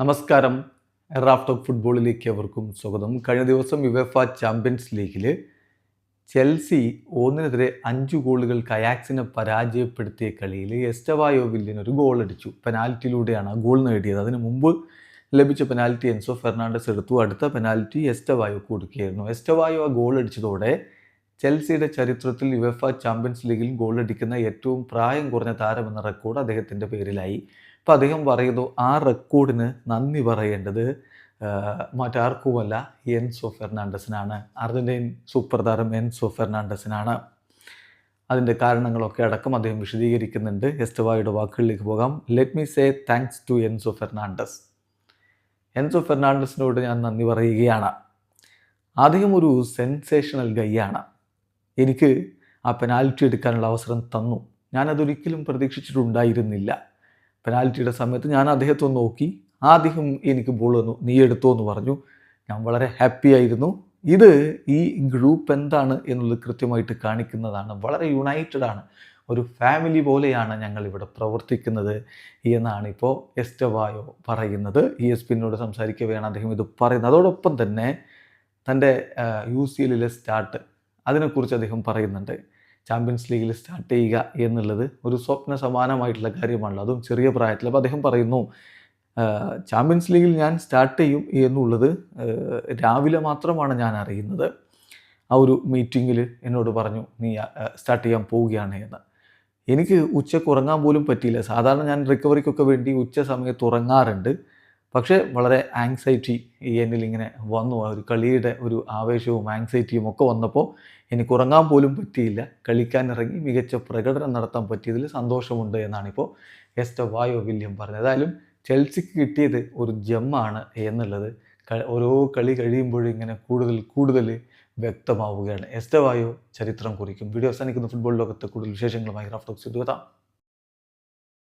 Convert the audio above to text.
നമസ്കാരം. എറാഫ്റ്റോക്ക് ഫുട്ബോളിലേക്ക് അവർക്കും സ്വാഗതം. കഴിഞ്ഞ ദിവസം യുവഫ ചാമ്പ്യൻസ് ലീഗിൽ ചെൽസി ഒന്നിനെതിരെ അഞ്ച് ഗോളുകൾ കയാക്സിനെ പരാജയപ്പെടുത്തിയ കളിയിൽ എസ്റ്റവായോ വില്യൻ ഒരു ഗോൾ അടിച്ചു. പെനാൽറ്റിയിലൂടെയാണ് ഗോൾ നേടിയത്. അതിന് മുമ്പ് ലഭിച്ച പെനാൽറ്റി എൻസോ ഫെർണാണ്ടസ് എടുത്തു. അടുത്ത പെനാൽറ്റി എസ്റ്റവായോ കൊടുക്കുകയായിരുന്നു. എസ്റ്റവായോ ആ ഗോൾ അടിച്ചതോടെ ചെൽസിയുടെ ചരിത്രത്തിൽ യുവഫ ചാമ്പ്യൻസ് ലീഗിൽ ഗോൾ അടിക്കുന്ന ഏറ്റവും പ്രായം കുറഞ്ഞ താരമെന്ന റെക്കോർഡ് അദ്ദേഹത്തിന്റെ പേരിലായി. അപ്പോൾ അദ്ദേഹം പറയുന്നു ആ റെക്കോർഡിന് നന്ദി പറയേണ്ടത് മറ്റാർക്കുമല്ല. എൻസോ ഫെർണാണ്ടസിനാണ്. അർജന്റീൻ സൂപ്പർ താരം എൻസോ ഫെർണാണ്ടസിനാണ്. അതിന്റെ കാരണങ്ങളൊക്കെ അടക്കം അദ്ദേഹം വിശദീകരിക്കുന്നുണ്ട്. എസ്റ്റവായുടെ വാക്കുകളിലേക്ക് പോകാം. Let me say thanks to Enzo Fernandez. Enzo ഫെർണാണ്ടസിനോട് ഞാൻ നന്ദി പറയുകയാണ്. അദ്ദേഹം ഒരു സെൻസേഷണൽ ഗൈയാണ്. എനിക്ക് ആ പെനാൽറ്റി എടുക്കാനുള്ള അവസരം തന്നു. ഞാനതൊരിക്കലും പ്രതീക്ഷിച്ചിട്ടുണ്ടായിരുന്നില്ല. പെനാൽറ്റിയുടെ സമയത്ത് ഞാൻ അദ്ദേഹത്തെ നോക്കി. ആദ്യം എനിക്ക് ബോൾ തന്നു നീ എടുത്തോ എന്ന് പറഞ്ഞു. ഞാൻ വളരെ ഹാപ്പി ആയിരുന്നു. ഇത് ഈ ഗ്രൂപ്പ് എന്താണ് എന്നുള്ളത് കൃത്യമായിട്ട് കാണിക്കുന്നതാണ്. വളരെ യുണൈറ്റഡ് ആണ്. ഒരു ഫാമിലി പോലെയാണ് ഞങ്ങൾ ഇവിടെ പ്രവർത്തിക്കുന്നത് എന്നാണ് ഇപ്പോൾ എസ്റ്റവായോ പറയുന്നത്. ഇ എസ് പിന്നോട് സംസാരിക്കവെയാണ് അദ്ദേഹം ഇത് പറയുന്നത്. അതോടൊപ്പം തന്നെ തന്റെ യു സി എല്ലിലെ സ്റ്റാർട്ട് അതിനെക്കുറിച്ച് അദ്ദേഹം പറയുന്നുണ്ട്. ചാമ്പ്യൻസ് ലീഗിൽ സ്റ്റാർട്ട് ചെയ്യുക എന്നുള്ളത് ഒരു സ്വപ്ന സമാനമായിട്ടുള്ള കാര്യമാണല്ലോ. അതും ചെറിയ പ്രായത്തിൽ അപ്പോൾ അദ്ദേഹം പറയുന്നു ചാമ്പ്യൻസ് ലീഗിൽ ഞാൻ സ്റ്റാർട്ട് ചെയ്യും എന്നുള്ളത് രാവിലെ മാത്രമാണ് ഞാൻ അറിയുന്നത്. ആ ഒരു മീറ്റിങ്ങിൽ എന്നോട് പറഞ്ഞു നീ സ്റ്റാർട്ട് ചെയ്യാൻ പോവുകയാണ് എന്ന്. എനിക്ക് ഉച്ചയ്ക്ക് ഉറങ്ങാൻ പോലും പറ്റിയില്ല. സാധാരണ ഞാൻ റിക്കവറിക്കൊക്കെ വേണ്ടി ഉച്ച സമയത്ത് ഉറങ്ങാറുണ്ട്. പക്ഷേ വളരെ ആങ്സൈറ്റി എന്നിൽ ഇങ്ങനെ വന്നു. ആ ഒരു കളിയുടെ ഒരു ആവേശവും ആങ്സൈറ്റിയും ഒക്കെ വന്നപ്പോൾ എനിക്ക് ഉറങ്ങാൻ പോലും പറ്റിയില്ല. കളിക്കാൻ ഇറങ്ങി മികച്ച പ്രകടനം നടത്താൻ പറ്റിയതിൽ സന്തോഷമുണ്ട് എന്നാണിപ്പോൾ എസ് എസ്റ്റ വായോ വില്യം പറഞ്ഞത്. ഏതായാലും ചെൽസിക്ക് കിട്ടിയത് ഒരു ജമ്മാണ് എന്നുള്ളത് ഓരോ കളി കഴിയുമ്പോഴും ഇങ്ങനെ കൂടുതൽ കൂടുതൽ വ്യക്തമാവുകയാണ്. എസ്റ്റവായോ ചരിത്രം കുറിക്കും. വീഡിയോ അവസാനിക്കുന്ന ഫുട്ബോൾ ലോകത്തെ കൂടുതൽ വിശേഷങ്ങളുമായി റഫ്റ്റോക്സ് എത്താം